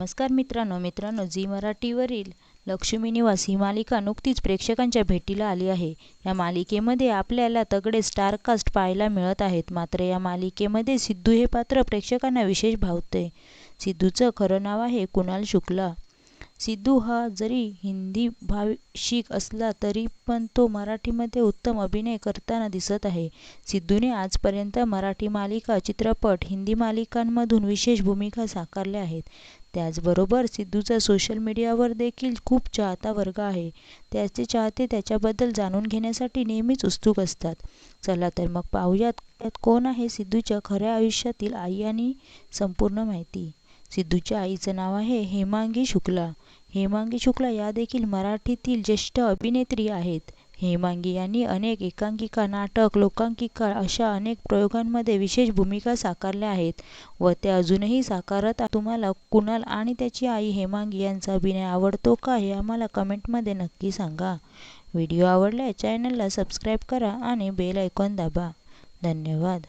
नमस्कार मित्रांनो मित्रांनो झी मराठीवरील लक्ष्मी निवास ही मालिका नुकतीच प्रेक्षकांच्या भेटीला आली आहे. या मालिकेमध्ये आपल्याला तगडे स्टारकास्ट पाहायला मिळत आहेत. मात्र या मालिकेमध्ये सिद्धू हे पात्र प्रेक्षकांना विशेष भावते. सिद्धूचं खरं नाव आहे कुणाल शुक्ला. सिद्धू हा जरी हिंदी भाषिक असला तरी पण तो मराठीमध्ये उत्तम अभिनय करताना दिसत आहे. सिद्धूने आजपर्यंत मराठी मालिका चित्रपट हिंदी मालिकांमधून विशेष भूमिका साकारल्या आहेत. त्याचबरोबर सिद्धूचा सोशल मीडियावर देखील खूप चाहता वर्ग आहे. त्याचे चाहते त्याच्याबद्दल जाणून घेण्यासाठी नेहमीच उत्सुक असतात. चला तर मग पाहूयात कोण आहे सिद्धूच्या खऱ्या आयुष्यातील आई आणि संपूर्ण माहिती? सिद्धूच्या आईचं नाव आहे हेमांगी शुक्ला. हेमांगी शुक्ला या देखील मराठीतील ज्येष्ठ अभिनेत्री आहेत. हेमांगी यांनी अनेक एकांकिका नाटक लोकांकिका अशा अनेक प्रयोगांमध्ये विशेष भूमिका साकारल्या आहेत व त्या अजूनही साकारत तुम्हाला कुणाल आणि त्याची आई हेमांगी यांचा अभिनय आवडतो का हे आम्हाला कमेंटमध्ये नक्की सांगा. व्हिडिओ आवडल्यास चॅनलला सबस्क्राईब करा आणि बेल ऐकॉन दाबा. धन्यवाद.